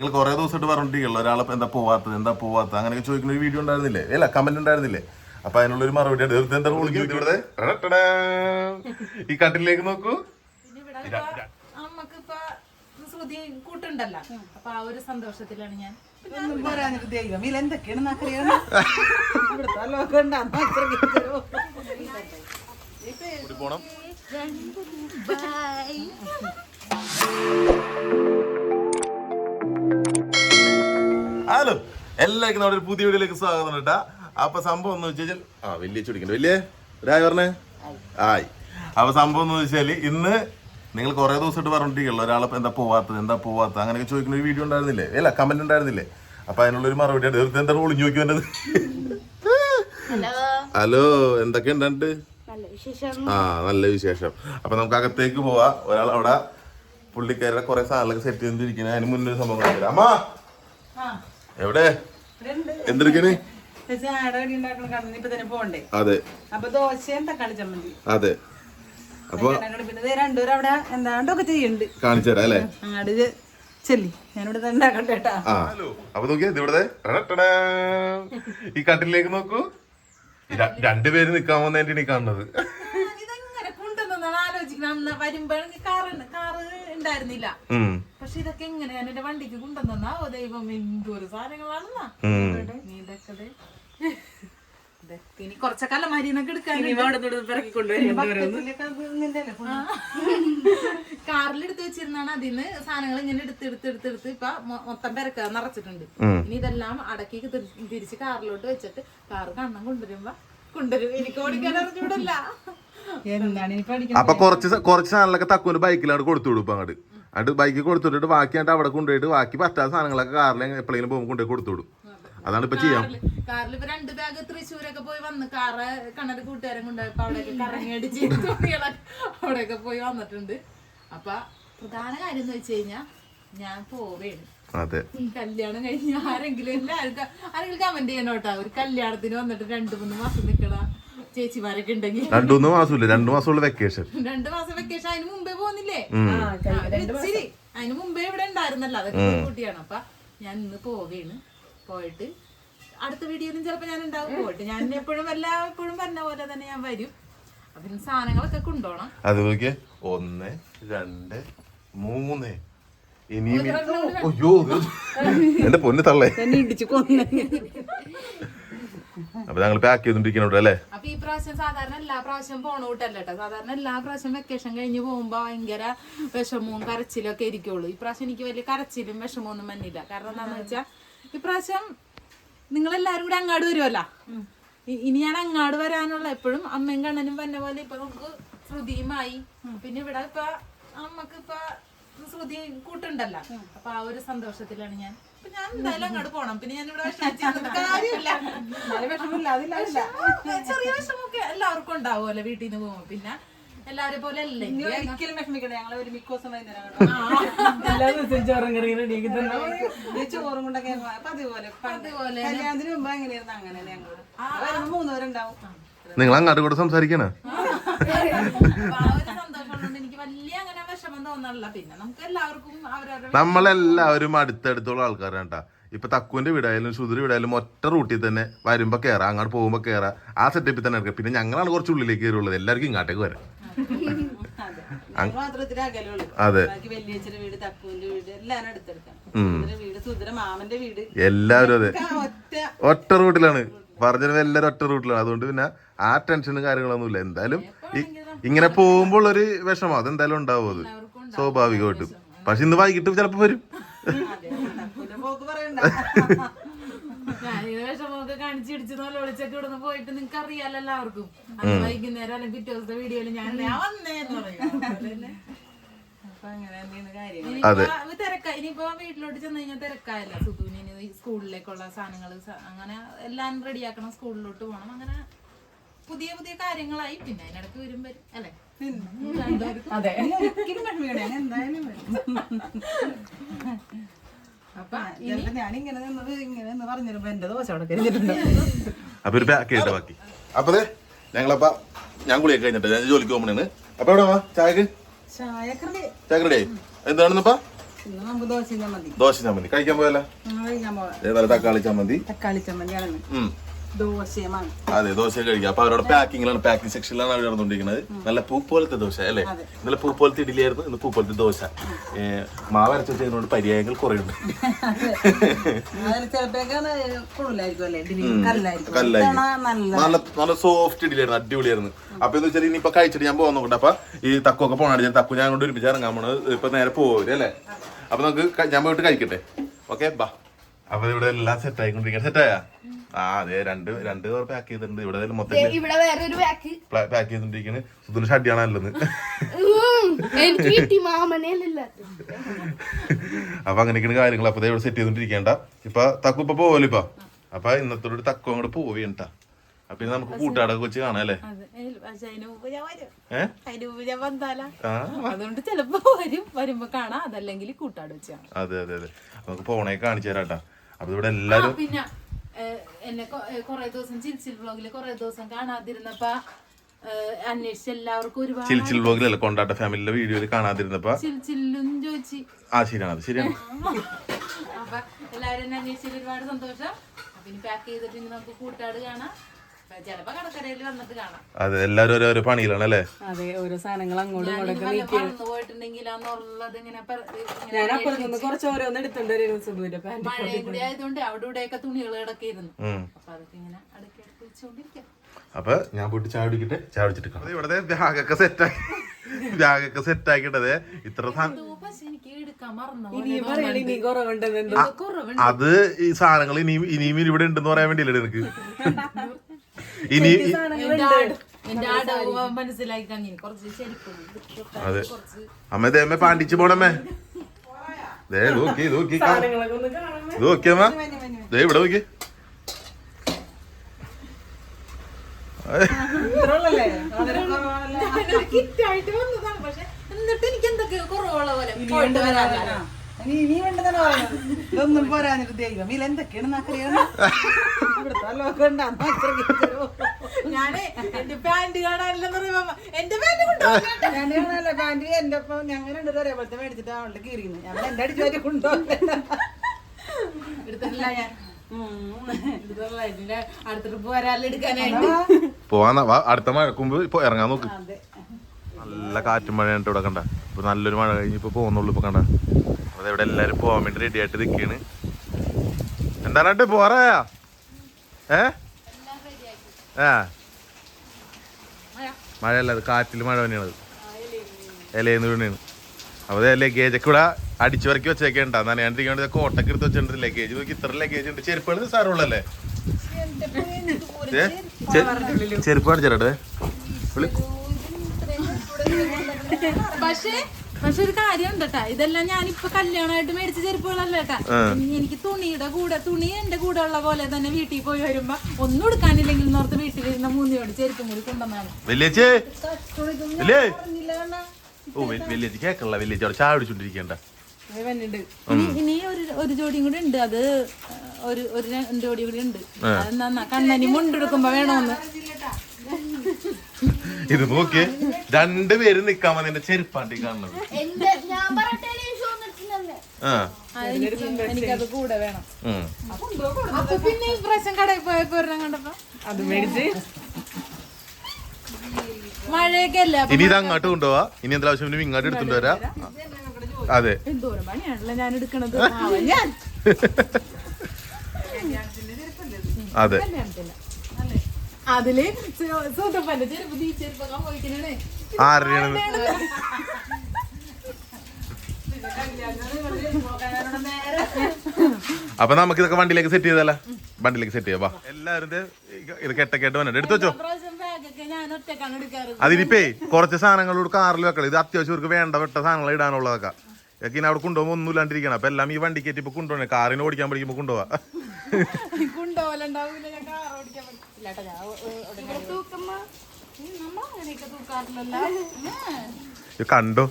നിങ്ങൾ കുറെ ദിവസമായിട്ട് പറഞ്ഞിട്ടില്ല ഒരാളെ എന്താ പോവാത്തത് എന്താ പോവാത്തത്? അങ്ങനെയൊക്കെ ചോദിക്കുന്ന ഒരു വീഡിയോ ഉണ്ടായിരുന്നില്ലേ? അല്ല കമന്റ് ഉണ്ടായിരുന്നില്ലേ? അപ്പൊ അതിനുള്ളൊരു മറുപടി ആണ് എന്താ വിളിക്കുന്നത് ഇവിടെ. ഈ കട്ടിലേക്ക് നോക്കൂ. കൂട്ടുണ്ടല്ലോ. അപ്പൊ ആ ഒരു സന്തോഷത്തിലാണ് ഞാൻ. ദൈവം ഇതിൽ എന്തൊക്കെയാണ് നമുക്കറിയാം ഇവിടുത്തെ ലോകം ഉണ്ടാകുന്ന കൂടി പോണം. ഹലോ എല്ലാവർക്കും നമ്മുടെ ഒരു പുതിയ വീഡിയോയിലേക്ക് സ്വാഗതം കേട്ടാ. അപ്പൊ സംഭവം എന്ന് വെച്ചാൽ ആ വലിയ ചുടിക്കണ്ട. വലിയ ഒരായി പറഞ്ഞേ? ആയി. അപ്പൊ സംഭവം എന്ന് വെച്ചാൽ ഇന്ന് നിങ്ങൾ കുറെ ദിവസമായിട്ട് പറഞ്ഞിട്ടില്ല ഒരാളെ എന്താ പോവാത്തത് എന്താ പോവാത്തത്? അങ്ങനെയൊക്കെ ചോദിക്കുന്ന ഒരു വീഡിയോ ഉണ്ടായിരുന്നില്ലേ? അല്ല കമന്റ് ഉണ്ടായിരുന്നില്ലേ? അപ്പൊ അതിനുള്ളൊരു മറുപടി ആണ്. എന്താ ഒളിഞ്ഞു നോക്കി വേണ്ടത് ഹലോ എന്തൊക്കെ ഉണ്ട് ആ നല്ല വിശേഷം. അപ്പൊ നമുക്ക് അകത്തേക്ക് പോവാ. ഒരാൾ അവിടെ പുള്ളിക്കാരുടെ കുറെ സാധനങ്ങളൊക്കെ സെറ്റ് ചെയ്തിരിക്കുന്നത് അതിന് മുന്നേ സംഭവം. അമ്മ! എവിടെ? എന്തെടുക്കണ്? അതെ. അപ്പൊ ദോശയും തക്കാളി ചമ്മന്തി. അതെ. അപ്പൊ അങ്ങനെയാണ് പിന്നെ ദേ രണ്ടുപേരും അവിടെ എന്താണ്ടൊക്കെ ചെയ്യുന്നുണ്ട്. കാണിച്ചു തരാം അല്ലേ? അങ്ങാട് ചെ- ചെല്ലി. ഞാനിവിടെ തന്നെ ഉണ്ടാക്കട്ടെ കേട്ടാ. ആ. അപ്പൊ നോക്കിയേ ഇത് ഇവിടെ ഈ കട്ടിലേക്ക് നോക്കൂ. രണ്ടുപേര് നിക്കാൻ വന്നതിന്റെ കാണുന്നത്. അന്ന് വരുമ്പോഴെങ്കിൽ കാറ് കാറ് ഉണ്ടായിരുന്നില്ല. പക്ഷെ ഇതൊക്കെ എങ്ങനെയാണ് എന്റെ വണ്ടിക്ക് കൊണ്ടുവന്നാ? ഓ ദൈവം എന്തോരു സാധനങ്ങളാണെന്നാ? നീ ഇതൊക്കെ ഇനി കുറച്ചൊക്കെ അലമാരിന്നൊക്കെ എടുക്കാൻ കാറിൽ എടുത്ത് വെച്ചിരുന്നാണ് അതിന്ന് സാധനങ്ങൾ ഇങ്ങനെ എടുത്ത് എടുത്ത് എടുത്ത് എടുത്ത് ഇപ്പൊ മൊത്തം പെരക്ക നിറച്ചിട്ടുണ്ട്. ഇനി ഇതെല്ലാം അടക്കി തിരി- തിരിച്ച് കാറിലോട്ട് വെച്ചിട്ട് കാറ് കണ്ണം കൊണ്ടുവരുമ്പോ കൊണ്ടുവരും. എനിക്ക് ഓടിക്കാൻ അറിഞ്ഞൂടല്ല. എന്താണ് ഇനി പഠിക്കുന്നത് അപ്പൊ കുറച്ച് സ- കുറച്ച് സാധനങ്ങളൊക്കെ തക്കുവിന്റെ ബൈക്കിലാണ് കൊടുത്തു വിടും അങ്ങോട്ട് എന്നിട്ട് ബൈക്കിൽ കൊടുത്തിട്ട് ബാക്കി ആയിട്ട് അവിടെ കൊണ്ടുപോയിട്ട് ബാക്കി പറ്റാത്ത സാധനങ്ങളൊക്കെ കാറിൽ എപ്പോഴെങ്കിലും പോകുമ്പോൾ കൊണ്ടുപോയി കൊടുത്തു വിടും അതാണ് ഇപ്പൊ ചെയ്യാം. കാറിൽ ഇപ്പൊ രണ്ട് ബാഗ് തൃശ്ശൂരൊക്കെ പോയി വന്ന് കാറ് കണ്ണൊരു കൂട്ടുകാരൻ കൊണ്ടുപോയപ്പോ അവിടെയൊക്കെ കറങ്ങി തുണികളൊക്കെ അവിടെയൊക്കെ പോയി വന്നിട്ടുണ്ട്. അപ്പൊ പ്രധാന കാര്യം എന്ന് വെച്ച് കഴിഞ്ഞാ ഞാൻ പോവേണ്. അതെ. ഈ കല്യാണം കഴിഞ്ഞ് ആരെങ്കിലും എല്ലാവർക്കും ആരെങ്കിലും കമന്റ് ചെയ്യണം കേട്ടോ ഒരു കല്യാണത്തിന് വന്നിട്ട് രണ്ട് മൂന്ന് മാസം നിക്കണ. ചേച്ചിമാരൊക്കെ ഉണ്ടെങ്കിൽ രണ്ടു മൂന്ന് മാസമില്ല? രണ്ടു മാസമുള്ള വെക്കേഷൻ രണ്ടു മാസം വെക്കേഷൻ അതിന് മുമ്പേ പോകുന്നില്ലേ ശരി. അതിന് മുമ്പേ ഇവിടെ ഉണ്ടായിരുന്നല്ലോ. അതൊക്കെ കുട്ടിയാണ്. അപ്പൊ ഞാൻ ഇന്ന് പോവേണ്. പോയിട്ട് അടുത്ത വീഡിയോയിലും ചിലപ്പോ ഞാൻ ഉണ്ടാവും. പോയിട്ട് ഞാൻ എപ്പോഴും എല്ലാ എപ്പോഴും പറഞ്ഞ പോലെ തന്നെ ഞാൻ വരും. അപ്പൊ സാധനങ്ങളൊക്കെ കൊണ്ടുപോകണം അത് നോക്കിയേ. ഒന്ന് രണ്ട് മൂന്ന്. ഇനിയും അയ്യോ എന്റെ പൊന്ന് തള്ളേ. ഇടിച്ചു കൊന്നു. അപ്പൊ ഞങ്ങൾ പാക്ക് ചെയ്തോണ്ടിരിക്കണോട്ട് അല്ലേ? അപ്പൊ ഈ പ്രാവശ്യം സാധാരണ എല്ലാ പ്രാവശ്യം പോണ കൂട്ടല്ലോ സാധാരണ എല്ലാ പ്രാവശ്യം വെക്കേഷൻ കഴിഞ്ഞ് പോകുമ്പോ ഭയങ്കര വിഷമവും കരച്ചിലും ഒക്കെ ഇരിക്കുള്ളൂ ഈ പ്രാവശ്യം എനിക്ക് വലിയ കരച്ചിലും വിഷമവും ഒന്നും വന്നില്ല. കാരണം എന്താന്ന് വെച്ചാൽ ഈ പ്രാവശ്യം നിങ്ങൾ എല്ലാരും കൂടെ അങ്ങാട് വരുമല്ലോ ഇനി ഞാൻ അങ്ങാട് വരാനുള്ള എപ്പോഴും അമ്മയും കണ്ണനും വന്ന പോലെ ഇപ്പൊ നമുക്ക് ശ്രുതിയുമായി. പിന്നെ ഇവിടെ ഇപ്പൊ അമ്മയ്ക്ക് ഇപ്പൊ ശ്രുതി കൂട്ടുണ്ടല്ലോ. അപ്പൊ ആ ഒരു സന്തോഷത്തിലാണ് ഞാൻ. ഇപ്പൊ ഞാൻ എന്തായാലും അങ്ങോട്ട് പോണം. പിന്നെ ഞാൻ ഇവിടെ കാര്യമില്ല. ചെറിയ വിഷമൊക്കെ എല്ലാവർക്കും ഉണ്ടാവുമല്ലോ വീട്ടിൽ നിന്ന് പോകുമ്പോ. പിന്നെ എല്ലാവരെ പോലെ അല്ലേ? ഒരിക്കലും വിഷമിക്കണ്ട ഒരു വൈകുന്നേരം ചോറും കറി റെഡിയാക്കി തന്നെ ഈ ചോറും കൊണ്ടൊക്കെ പതിപോലെ പതിപോലെ. കല്യാണത്തിന് മുമ്പ് എങ്ങനെയായിരുന്നു അങ്ങനെ ഞങ്ങൾ വരുമ്പോ മൂന്നുപേരുണ്ടാവും. നിങ്ങൾ അങ്ങോട്ട് കൂടെ സംസാരിക്കണ? നമ്മളെല്ലാവരും അടുത്തടുത്തുള്ള ആൾക്കാരാണ് കേട്ടാ. ഇപ്പൊ തക്കുവിന്റെ വീടായാലും സുധുര വീടായാലും ഒറ്റ റൂട്ടിൽ തന്നെ വരുമ്പോ കയറാം അങ്ങോട്ട് പോകുമ്പോ കയറാം ആ സെറ്റപ്പിൽ തന്നെ എടുക്കാം പിന്നെ ഞങ്ങളാണ് കുറച്ച് ഉള്ളിലേക്ക് കയറുള്ളത് എല്ലാവർക്കും ഇങ്ങോട്ടേക്ക് വരാം. അതെ. എല്ലാവരും അതെ. ഒറ്റ ഒറ്റ റൂട്ടിലാണ്. പറഞ്ഞത് എല്ലാവരും ഒറ്റ റൂട്ടിലാണ്. അതുകൊണ്ട് പിന്നെ ആ ടെൻഷനും കാര്യങ്ങളൊന്നുമില്ല എന്തായാലും ഇങ്ങനെ പോകുമ്പോൾ ഒരു വിഷമം. അതെന്തായാലും ഉണ്ടാവും അത്. സ്വാഭാവികമായിട്ടും. പക്ഷെ ഇന്ന് വൈകിട്ട് ചിലപ്പോ വരും. വിഷമമൊക്കെ കാണിച്ച് ഇടിച്ച് നല്ല വിളിച്ചൊക്കെ ഇവിടുന്ന് പോയിട്ട് നിങ്ങൾക്ക് അറിയാലോ എല്ലാവർക്കും വൈകുന്നേരം അല്ലെങ്കിൽ പിറ്റേ ദിവസത്തെ വീഡിയോയിൽ ഞാൻ ഞാൻ വന്നേന്ന് പറയും. തിരക്കായി ഇനിയിപ്പോ വീട്ടിലോട്ട് ചെന്ന് കഴിഞ്ഞാൽ തിരക്കായല്ല. സുധുവിന് സ്കൂളിലേക്കുള്ള സാധനങ്ങൾ അങ്ങനെ എല്ലാം റെഡിയാക്കണം സ്കൂളിലോട്ട് പോകണം അങ്ങനെ പുതിയ പുതിയ കാര്യങ്ങളായി. പിന്നെ അതിനിടയ്ക്ക് വരും അല്ലേ അല്ലെ? അതെ. നിന്നത് ഇങ്ങനെ എന്ന് പറഞ്ഞിരുമ്പോ എന്റെ ദോശ അവിടെ കഴിഞ്ഞിട്ടുണ്ട്. അപ്പൊ ഒരു പാക്ക് ചെയ്തിട്ട് ബാക്കി. അപ്പതേ ഞങ്ങളപ്പ ഞാൻ കുളിയൊക്കെ കഴിഞ്ഞിട്ട് ഞാൻ ജോലിക്ക് പോകുമ്പോഴാണ്. അപ്പൊ എവിടെ വാ? ചായക്ക്? ചായക്കറി. ചായക്ക് റെഡി എന്താണെന്നപ്പാ ഇന്ന് നമുക്ക് ദോശ ചമ്മന്തി കഴിക്കാൻ പോയല്ലോ? ഏതായാലും തക്കാളി ചമ്മന്തി. തക്കാളി ചമ്മന്തി ദോശയുമാണ്. അതെ ദോശ കഴിക്കാം. അപ്പൊ അവരോട് പാക്കിങ്ങിലാണ് പാക്കിംഗ് സെക്ഷനിലാണ് അവർ നടന്നുകൊണ്ടിരിക്കുന്നത്. നല്ല പൂ പോലത്തെ ദോശ അല്ലേ? ഇന്നലെ പൂ പോലത്തെ ഇഡലിയായിരുന്നു ഇന്ന് പൂ പോലത്തെ ദോശ. മാവ് അരച്ചു വെച്ചതിനോട് പര്യായങ്ങൾ കുറെ ഉണ്ട് അതിന് ചിലപ്പോഴേക്കാണ് കൊള്ളില്ലായിരിക്കും അല്ലേ? ഇഡ്ഡലി കല്ലായിരിക്കും. കല്ലായി ഇത്തവണ നല്ല നല്ല സോഫ്റ്റ് ഇഡലിയായിരുന്നു അടിപൊളിയായിരുന്നു. അപ്പൊ എന്ന് വെച്ചാൽ ഇനിയിപ്പൊ കഴിച്ചിട്ട് ഞാൻ പോകാൻ നോക്കട്ടെ. അപ്പൊ ഈ തക്കൊക്കെ പോകണം ഞാൻ തക്കു ഞാൻ കൊണ്ട് ഒരുമിച്ച് ഇറങ്ങാൻ പോണത് ഇപ്പൊ നേരെ പോരും അല്ലേ? അപ്പൊ നമുക്ക് ഞാൻ പോയിട്ട് കഴിക്കട്ടെ. ഓക്കെ ബാ. അപ്പൊ ഇവിടെ എല്ലാം സെറ്റ് ആയിക്കൊണ്ടിരിക്കുക സെറ്റ് ആയാ? ആ അതെ രണ്ട് രണ്ട് പാക്ക് ചെയ്തിട്ടുണ്ട്. ഇവിടെ മൊത്തം ഇവിടെ ബാക്ക് പാക്ക് ചെയ്തോണ്ടിരിക്കുന്നത് സുധുന് ഷഡിയാണ് നല്ലത്. അപ്പൊ അങ്ങനെയൊക്കെയാണ് കാര്യങ്ങൾ. അപ്പൊ ദേ ഇവിടെ സെറ്റ് ചെയ്തോണ്ടിരിക്കേണ്ട ഇപ്പൊ തക്കു ഇപ്പൊ പോവല്ലോ ഇപ്പൊ. അപ്പൊ ഇന്നത്തോട് തക്കു അങ്ങോട്ട് പോവേണ്ട അപ്പൊ ഇനി നമുക്ക് കൂട്ടാടൊക്കെ വെച്ച് കാണാം അല്ലേ? അതുകൊണ്ട് ചിലപ്പോ വരും. വരുമ്പോ കാണാം. അതല്ലെങ്കിൽ കൂട്ടാട് വെച്ചാ അതെ അതെ അതെ. നമുക്ക് പോണേ കാണിച്ചു തരാട്ടാ അപ്പൊ ഇവിടെ എല്ലാരും എന്നെ കുറെ ദിവസം ചിൽച്ചിൽ വ്ളോഗിൽ കുറെ ദിവസം കാണാതിരുന്നപ്പോ അന്വേഷിച്ച് എല്ലാവർക്കും ഒരുപാട് ചിൽച്ചിൽ ബ്ലോഗിലല്ല കൊണ്ടാട്ട ഫാമിലിയുടെ വീഡിയോയിൽ കാണാതിരുന്നപ്പോ? ചിൽച്ചില്ലും ചോദിച്ചു. ആ ശരിയാണ് അത് ശരിയാണ്. അപ്പൊ എല്ലാവരും അന്വേഷിച്ചതിൽ ഒരുപാട് സന്തോഷം. അപ്പൊ ഇനി പാക്ക് ചെയ്തിട്ട് നമുക്ക് കൂട്ടാട് കാണാം. അതെ എല്ലാരും ഓരോ പണിയിലാണ് അല്ലേ അതെ ഓരോ സാധനങ്ങൾ അങ്ങോട്ടും ഞാൻ അപ്പുറത്ത് നിന്ന് കുറച്ച് ഓരോന്ന് ഉം. അപ്പൊ അടുക്കി അടുക്കി വെച്ചോണ്ടിരിക്കാം. അപ്പൊ ഞാൻ പോയിട്ട് ചായ കുടിക്കട്ടെ? ചായ കുടിച്ചിട്ട് കാണാം. ഇവിടെ ബാഗൊക്കെ സെറ്റാക്കി ബാഗൊക്കെ സെറ്റ് ആക്കിയിട്ടത് ഇത്ര എനിക്ക് അത് ഈ സാധനങ്ങൾ ഇനിയും ഇനിയും ഇവിടെ ഉണ്ടെന്ന് പറയാൻ വേണ്ടിയല്ലേ നിനക്ക്? ഇനി അതെ. അമ്മ പാണ്ടിച്ചു പോണമ്മേ. ദേ നോക്കി നോക്കി നോക്കിയമ്മ ദേ ഇവിടെ നോക്കി. കിറ്റായിട്ട് വന്നതാണ് പക്ഷെ എന്നിട്ട് എനിക്ക് എന്തൊക്കെയോ കുറവുള്ള പോലെ പോയിട്ട് വരാറില്ല ഇനി ഇനി വേണ്ടതാണ് പറയുന്നത് ഇതൊന്നും പോരാഞ്ഞിട്ട് ദൈവം. ഇതിൽ എന്തൊക്കെയാണ് അറിയണം ഇവിടുത്തെ ലോകം ഉണ്ടാകുന്ന അത്രയ്ക്ക് ഞാനേ എന്റെ പാന്റ് കാണാനില്ലെന്ന് പറയുമ്പോ എന്റെ പാന്റ് കൊണ്ടുപോകാൻ ഞാൻ കാണാനല്ല പാന്റ് എന്റെ ഒപ്പം ഞങ്ങൾ രണ്ടുപേരും ഒരേപോലത്തെ മേടിച്ചിട്ട് അവളുടെ കീറിയുന്നു ഞാൻ എന്റെ അടിച്ചു മാറ്റി കൊണ്ടുപോകില്ല എടുത്തിട്ടില്ല ഞാൻ. എടുത്തിട്ടില്ല. ഇതിന്റെ അടുത്ത മഴക്കുമ്പ് ഇപ്പൊ ഇറങ്ങാൻ നോക്ക്. അതെ. നല്ല കാറ്റും മഴ ഇവിടെ കണ്ട. ഇപ്പൊ നല്ലൊരു മഴ കഴിഞ്ഞ് ഇപ്പൊ പോകുന്നുള്ളൂ ഇപ്പൊ കണ്ട. അതെ ഇവിടെ എല്ലാരും പോവാൻ വേണ്ടി റെഡി ആയിട്ട് നിൽക്കുകയാണ് എന്താണ് പോറായാ ഏ? ആ. മഴയല്ല അത് കാറ്റിൽ മഴ തന്നെയാണത്. ഇലയെന്ന് വീണാണ്. അപ്പൊ ലഗേജ് ഒക്കെ ഇവിടെ അടിച്ചു വരക്കി വെച്ചേക്കണ്ട നനയാണ്ടിരിക്കാൻ വേണ്ടി കോട്ടൊക്കെ എടുത്ത് വെച്ചിട്ടുണ്ട്. ലഗേജ് നോക്കി ഇത്ര ലഗേജ് ഉണ്ട്. ചെരുപ്പുകൾ സാറുള്ളല്ലേ ചെരുപ്പ് കാണിച്ചേരട്ടെ വിളി. പക്ഷേ ഒരു കാര്യം ഉണ്ട് കേട്ടാ ഇതെല്ലാം ഞാനിപ്പൊ കല്യാണമായിട്ട് മേടിച്ച ചെരുപ്പുകളല്ല കേട്ടാ. എനിക്ക് തുണിയുടെ കൂടെ തുണി എന്റെ കൂടെ ഉള്ള പോലെ തന്നെ വീട്ടിൽ പോയി വരുമ്പോ ഒന്നും എടുക്കാനില്ലെങ്കിൽ നോർത്ത് വീട്ടിലിരുന്ന മൂന്നിയോട് ചെരുപ്പും കൂടി കൊണ്ടുവന്നാണ്. വലിയച്ചേ. വലിയേ. ഓ വെ- കേക്കല്ല വലിയച്ചി. അവിടെ ചായ പിടിച്ചോണ്ടിരിക്കണ്ട ഇനി ഇനി ഒരു ഒരു ജോഡിയും കൂടി ഉണ്ട്. അത് ഒരു ഒരു രണ്ട് ജോഡി കൂടി ഉണ്ട്. അതെന്നാ കണ്ണനി മുണ്ടെടുക്കുമ്പോ വേണോന്ന്. ഇത് നോക്കിയേ. രണ്ടുപേരും നിക്കാൻ കാണുന്നത്. എന്റെ ഞാൻ പറയട്ടെ ഷോ നിർത്തുന്നല്ലേ ആ ആ, എനിക്ക് എനിക്കത് കൂടെ വേണം. ഉം. അപ്പൊ പിന്നെ ഈ പ്രാവശ്യം കടയിൽ പോയപ്പോ ഒരെണ്ണം കണ്ടപ്പോ? അത് മേടിച്ച്. മഴയൊക്കെ അല്ലേ? അപ്പൊ ഇനി ഇത് അങ്ങോട്ട് കൊണ്ടുപോവാ. ഇനി എന്താ ആവശ്യം ഇങ്ങോട്ട് എടുത്തോണ്ട് വരാ. അതെ. എന്തോരം പണിയാണല്ലോ ഞാൻ എടുക്കണത്? ഞാൻ. അതെ. അതിൽ സൂതപ്പന്റെ ചെരുപ്പ് ഈ ചെരുപ്പൊക്കെ പോയിക്കണേ ആരുടെയാണ് അപ്പൊ നമുക്ക് ഇതൊക്കെ വണ്ടിയിലേക്ക് സെറ്റ് ചെയ്തല്ല? വണ്ടിയിലേക്ക് സെറ്റ് ചെയ്യാം വാ. എല്ലാവരും ഇത് കെട്ടക്കെട്ട് വന്നിട്ട് എടുത്തു വെച്ചോ. അതിനിപ്പേ കുറച്ച് സാധനങ്ങളോട് കാറിൽ വെക്കണം ഇത് അത്യാവശ്യം ഇവർക്ക് വേണ്ട വെട്ട സാധനങ്ങൾ ഇടാനുള്ളതൊക്കെ. ഇതൊക്കെ ഇനി അവിടെ കൊണ്ടുപോകുമ്പോൾ ഒന്നും ഇല്ലാണ്ടിരിക്കണം അപ്പൊ എല്ലാം ഈ വണ്ടി കയറ്റി ഇപ്പൊ കൊണ്ടുപോകണേ. കാറിന് ഓടിക്കാൻ പഠിക്കുമ്പോ കൊണ്ടുപോവാ. കൊണ്ടുപോലുണ്ടാവില്ല ഞാൻ കാർ ഓടിക്കാൻ ഞാൻ തൂക്കുമ്പോ തൂക്കാറില്ലല്ലോ. കണ്ടോ?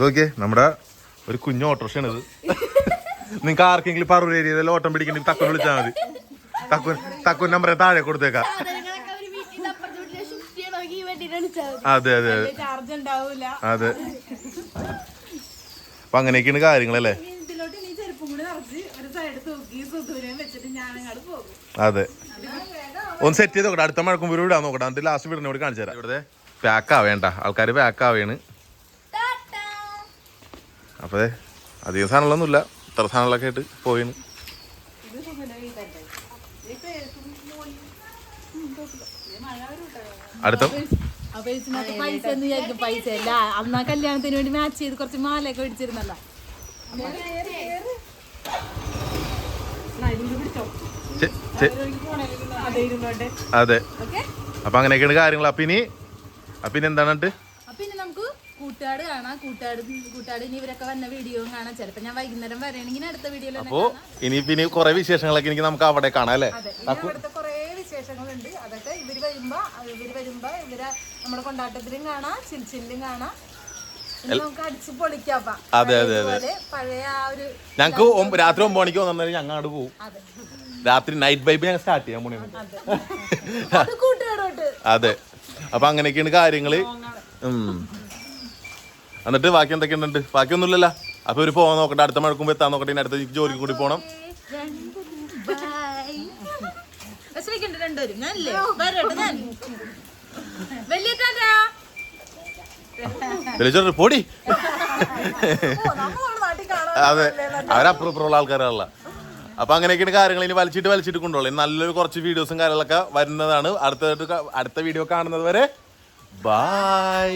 നോക്കിയേ നമ്മുടെ ഒരു കുഞ്ഞു ഓട്ടോറിക്ഷയാണ് ഇത്. നിങ്ങൾക്ക് ആർക്കെങ്കിലും പറവൂർ ഏരിയയിൽ ഓട്ടം പിടിക്കണമെങ്കിൽ തക്കുൻ വിളിച്ചാൽ മതി. തക്കുൻ തക്കുൻ നമ്പറെ താഴെ കൊടുത്തേക്കാം. അതെ അതെ അതെ. ചാർജ് ഉണ്ടാവൂല. അതെ. അപ്പൊ അങ്ങനെയൊക്കെയാണ് കാര്യങ്ങളല്ലേ? കൂടി ഒരു അതെ. ഒന്ന് സെറ്റ് ചെയ്ത് നോക്കട്ടെ. അടുത്ത മഴക്കുമ്പോൾ വിടാൻ നോക്കട്ടെ. എന്നിട്ട് ലാസ്റ്റ് വീടിനോട് കാണിച്ചു തരാം. ഇവിടെ പാക്ക് ആവേണ്ട. ആൾക്കാർ പാക്ക് ആവേണ്. ടാറ്റാ. അപ്പൊ ദേ, അധികം സാധനങ്ങളൊന്നുമില്ല. ഇത്ര സാധനങ്ങളൊക്കെ ആയിട്ട് പോയിന് അടുത്ത അപ്പൊ ഇതിനകത്ത് പൈസ എന്ന് വിചാരിക്കും പൈസ അല്ല അന്നാ കല്യാണത്തിന് വേണ്ടി മാച്ച് ചെയ്ത് കുറച്ച് മാലയൊക്കെ മേടിച്ചിരുന്നല്ല അതെ. അപ്പൊ അങ്ങനെയൊക്കെയാണ് കാര്യങ്ങൾ അപ്പൊ ഇനി അപ്പൊ ഇനി എന്താണ് അപ്പൊ ഇനി നമുക്ക് കൂട്ടുകാട് കാണാം. കൂട്ടുകാട് കൂട്ടുകാട് ഇനി ഇവരൊക്കെ വന്ന വീഡിയോ കാണാം. ചിലപ്പോ ഞാൻ വൈകുന്നേരം വരണെങ്കിൽ അടുത്ത വീഡിയോ അപ്പോ ഇനി പിന്നെ കുറെ വിശേഷങ്ങളൊക്കെ എനിക്ക് നമുക്ക് അവിടെ കാണാം അല്ലേ? അവിടുത്തെ കുറെ വിശേഷങ്ങളുണ്ട്. അതൊക്കെ ഇവർ വരുമ്പോ ഇവർ വരുമ്പോ ഇവരെ നമ്മുടെ കൊണ്ടാട്ടത്തിലും കാണാം ചിൽച്ചിലും കാണാം. ഞങ്ങക്ക് അതെ, അതെ, ഞങ്ങൾക്ക് ഒമ്പ- രാത്രി ഒമ്പത് മണിക്ക് വന്നാൽ ഞങ്ങൾ അങ്ങോട്ട് പോകും രാത്രി നൈറ്റ് വൈബ് ഞങ്ങൾ സ്റ്റാർട്ട് ചെയ്യാൻ പോണേ. അത്. അതെ അപ്പൊ അങ്ങനെയൊക്കെയാണ് കാര്യങ്ങൾ. എന്നിട്ട് ബാക്കി എന്തൊക്കെയുണ്ട്? ബാക്കിയൊന്നുമില്ലല്ലോ. അപ്പൊ ഒരു പോകാൻ നോക്കട്ടെ. അടുത്ത മഴക്കുമ്പോ എത്താൻ നോക്കട്ടെ. ഇനി അടുത്ത ജോലിക്ക് കൂടി പോണം. ഞാൻ. വലിയ പൊടി. അതെ അവരപ്പുറപ്പുറമുള്ള ആൾക്കാരല്ല അപ്പൊ അങ്ങനെയൊക്കെയാണ് കാര്യങ്ങൾ ഇനി വലിച്ചിട്ട് വലിച്ചിട്ട് ഇനി നല്ലൊരു കുറച്ച് വീഡിയോസും കാര്യങ്ങളൊക്കെ വരുന്നതാണ്. അടുത്ത അടുത്ത വീഡിയോ കാണുന്നത് വരെ. ബൈ